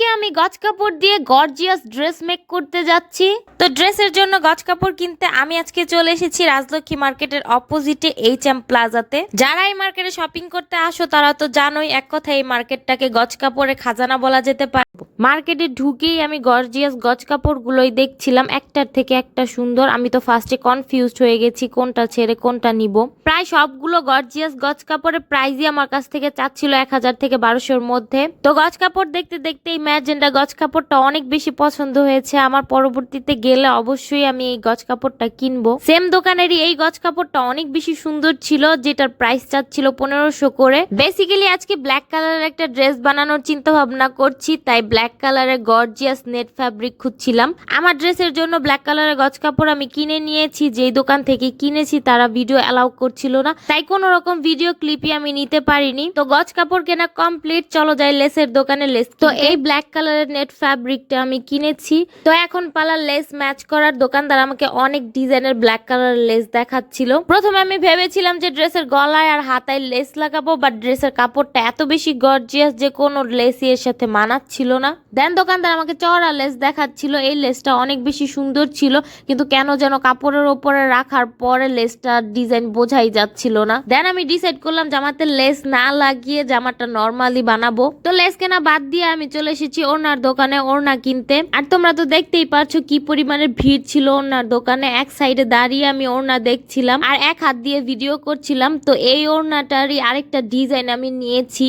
আজকে আমি গজ কাপড় দিয়ে গর্জিয়াস ড্রেস মেক করতে যাচ্ছি। তো ড্রেসের জন্য গজ কাপড় কিনতে আমি আজকে চলে এসেছি রাজলক্ষ্মী মার্কেটের অপোজিটে এইচ এম প্লাজাতে যারা এই মার্কেটে শপিং করতে আসো, তারা তো জানোই এক কথায় এই মার্কেটটাকে গজ কাপড়ে খাজানা বলা যেতে পারে। মার্কেটে ঢুকেই আমি গর্জিয়াস গজ কাপড়গুলোই দেখছিলাম, একটার থেকে একটা সুন্দর। আমি তো ফার্স্টে কনফিউজড হয়ে গেছি, কোনটা ছেড়ে কোনটা নিব। প্রায় সবগুলো গর্জিয়াস গজ কাপড়ের প্রাইসই আমার কাছ থেকে চাচ্ছিল এক হাজার থেকে বারোশোর মধ্যে। তো গজ কাপড় দেখতে দেখতে এই ম্যাজেন্ডা গজ কাপড়টা অনেক বেশি পছন্দ হয়েছে। আমার পরবর্তীতে গেলে অবশ্যই আমি এই গজ কাপড়টা কিনবো। সেম দোকানেরই এই গজ কাপড়টা অনেক বেশি সুন্দর ছিল যেটার প্রাইস চাচ্ছিল পনেরোশো করে। বেসিক্যালি আজকে ব্ল্যাক কালারের একটা ড্রেস বানানোর চিন্তা ভাবনা করছি তাই ব্ল্যাক কালারের গর্জিয়াস নেট ফ্যাব্রিক খুঁজছিলাম। আমার ড্রেসের জন্য ব্ল্যাক কালারের গজ কাপড় আমি কিনে নিয়েছি যেই দোকান থেকে কিনেছি তারা ভিডিও অ্যালাউ করছিল না। তাই কোনো রকম ভিডিও ক্লিপই আমি নিতে পারিনি। তো গজ কাপড় কেনা কমপ্লিট চলো যাই লেসের দোকানে লেস তো এই ব্ল্যাক কালারের নেট ফ্যাব্রিকটা আমি কিনেছি। তো এখন পালা লেস ম্যাচ করার দোকানদার আমাকে অনেক ডিজাইনের ব্ল্যাক কালারের লেস দেখাচ্ছিল। প্রথমে আমি ভেবেছিলাম যে ড্রেসের গলায় আর হাতায় লেস লাগাবো বাট ড্রেসের কাপড়টা এত বেশি গর্জিয়াস যে কোনো লেসই এর সাথে মানাচ্ছিল না। দেন দোকানদার আমাকে চড়া লেস দেখাচ্ছিল, এই লেসটা অনেক বেশি সুন্দর ছিল, কিন্তু কেন যেন কাপড়ের ওপরে রাখার পরে লেসটার ডিজাইন বোঝাই যাচ্ছিল না। দেন আমি ডিসাইড করলাম জামাতে লেস না লাগিয়ে জামাটা নর্মালি বানাবো। তো লেস কেনা বাদ দিয়ে আমি চলে এসেছি ওনার দোকানে ওড়না কিনতে। আর তোমরা তো দেখতেই পারছ কি পরিমাণে ভিড় ছিল ওনার দোকানে। এক সাইডে দাঁড়িয়ে আমি ওড়না দেখছিলাম আর এক হাত দিয়ে ভিডিও করছিলাম। তো এই ওড়নাটারই আরেকটা ডিজাইন আমি নিয়েছি।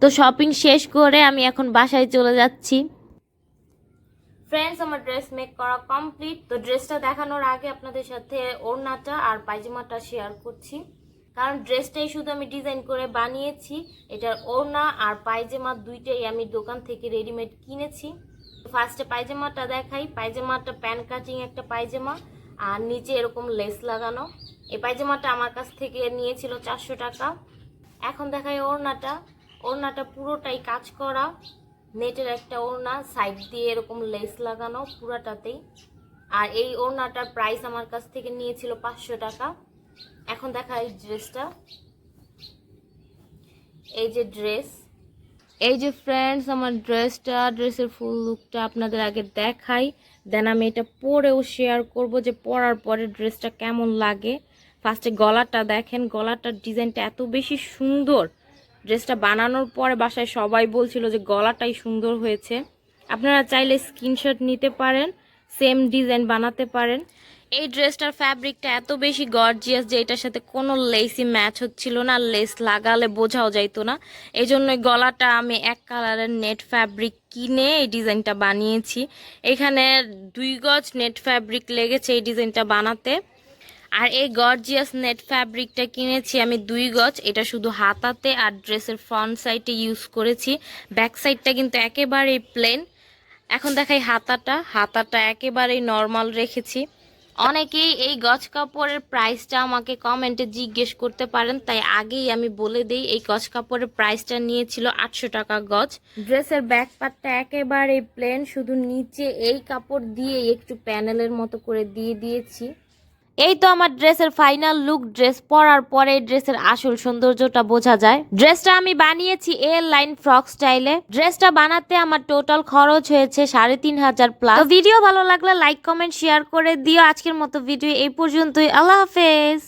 তো শপিং শেষ করে আমি এখন বাসায় চলে যাচ্ছি। ফ্রেন্ডস, আমার ড্রেস মেক করা কমপ্লিট। তো ড্রেসটা দেখানোর আগে আপনাদের সাথে ওড়নাটা আর পায়জামাটা শেয়ার করছি। কারণ ড্রেসটাই শুধু আমি ডিজাইন করে বানিয়েছি, এটার ওড়না আর পায়জামা দুইটাই আমি দোকান থেকে রেডিমেড কিনেছি। ফার্স্টে পায়জামাটা দেখাই, পায়জামাটা প্যান কাটিং একটা পায়জামা, আর নিচে এরকম লেস লাগানো। এই পায়জামাটা আমার কাছ থেকে নিয়েছিল চারশো টাকা। এখন দেখাই ওড়নাটা ওড়নাটা পুরোটাই কাজ করা। নেটের একটা ওড়না সাইড দিয়ে এরকম লেস লাগানো পুরাটাতেই। আর এই ওড়নাটার প্রাইস আমার কাছ থেকে নিয়েছিল পাঁচশো টাকা। এখন দেখা এই ড্রেসটা। এই যে ড্রেস। এই যে ফ্রেন্ডস আমার ড্রেসটা, ড্রেসের ফুল লুকটা আপনাদের আগে দেখাই। দেন আমি এটা পরেও শেয়ার করব যে পরার পরে ড্রেসটা কেমন লাগে। ফার্স্টে গলাটা দেখেন, গলাটার ডিজাইনটা এত বেশি সুন্দর। ড্রেসটা বানানোর পরে বাসায় সবাই বলছিল যে গলাটাই সুন্দর হয়েছে। আপনারা চাইলে স্ক্রিনশট নিতে পারেন সেম ডিজাইন বানাতে পারেন। এই ড্রেসটার ফ্যাব্রিকটা এত বেশি গর্জিয়াস যে এটার সাথে কোনো লেসই ম্যাচ হচ্ছিল না লেস লাগালে বোঝাও যাইতো না। এই জন্যই গলাটা আমি এক কালারের নেট ফ্যাব্রিক কিনে এই ডিজাইনটা বানিয়েছি। এখানে দুই গজ নেট ফ্যাব্রিক লেগেছে এই ডিজাইনটা বানাতে। আর এই গর্জিয়াস নেট ফ্যাব্রিকটা কিনেছি আমি দুই গজ, এটা শুধু হাতাতে আর ড্রেসের ফ্রন্ট সাইডে ইউজ করেছি। ব্যাক সাইডটা কিন্তু একেবারেই প্লেন এখন দেখাই হাতাটা হাতাটা একেবারেই নর্মাল রেখেছি। অনেকেই এই গজ কাপড়ের প্রাইসটা আমাকে কমেন্টে জিজ্ঞেস করতে পারেন, তাই আগেই আমি বলে দিই, এই গজ কাপড়ের প্রাইসটা নিয়েছিল আটশো টাকা গজ। ড্রেসের ব্যাক পার্টটা একেবারে প্লেন শুধু নিচে এই কাপড় দিয়ে একটু প্যানেলের মতো করে দিয়ে দিয়েছি। এই তো আমার ড্রেসের ফাইনাল লুক ড্রেস পরার পরে ড্রেসের আসল সৌন্দর্যটা বোঝা যায়। ড্রেসটা আমি বানিয়েছি এল লাইন ফ্রক স্টাইলে ড্রেসটা বানাতে আমার টোটাল খরচ হয়েছে সাড়ে তিন হাজার প্লাস ভিডিও ভালো লাগলে লাইক কমেন্ট শেয়ার করে দিও। আজকের মতো ভিডিও এই পর্যন্তই। আল্লাহ হাফেজ।